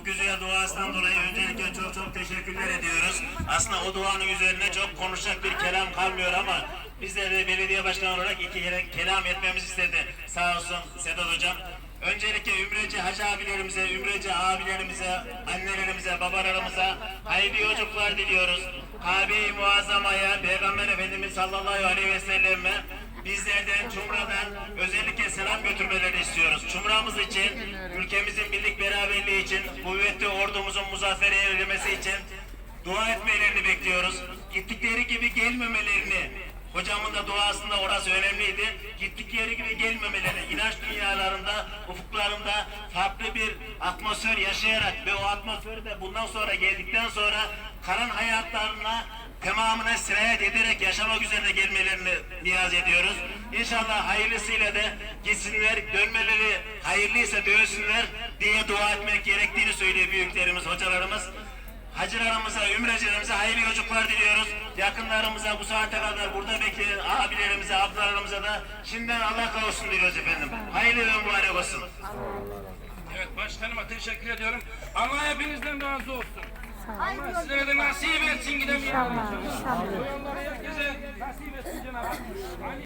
bu güzel duasından dolayı öncelikle çok çok teşekkürler ediyoruz. Aslında o duanın üzerine çok konuşacak bir kelam kalmıyor ama bizler de belediye başkanı olarak iki kere kelam etmemizi istedi. Sağ olsun Sedat Hocam. Öncelikle Ümreci hacı abilerimize, Ümreci abilerimize, annelerimize, babalarımıza hayırlı yolculuklar diliyoruz. Kabe-i Muazzama'ya, Peygamber Efendimiz sallallahu aleyhi ve selleme bizlerden, Cumra'dan özellikle selam götürmeleri istiyoruz. Cumra'mız için, beraberliği için, kuvvetli ordumuzun muzaffer evrilmesi için dua etmelerini bekliyoruz. Gittikleri gibi gelmemelerini, hocamın da duasında orası önemliydi. Gittikleri gibi gelmemelerini, inanç dünyalarında, ufuklarında farklı bir atmosfer yaşayarak ve o atmosferi de bundan sonra geldikten sonra kalan hayatlarına tamamına sirayet ederek yaşamak üzerine gelmelerini niyaz ediyoruz. İnşallah hayırlısıyla da gitsinler, dönmeleri hayırlıysa dönsünler diye dua etmek gerektiğini söylüyor büyüklerimiz, hocalarımız. Hacılarımıza, ümrecilerimize hayırlı yolculuklar diliyoruz. Yakınlarımıza bu saate kadar burada bekleyen abilerimize, ablalarımıza da şimdiden Allah kavuşsun diliyoruz efendim. Hayırlı ve mübarek olsun. Evet başkanıma teşekkür ediyorum. Allah hepinizden razı olsun. Allah sizlere de nasip etsin gidemeyenler. İnşallah, inşallah.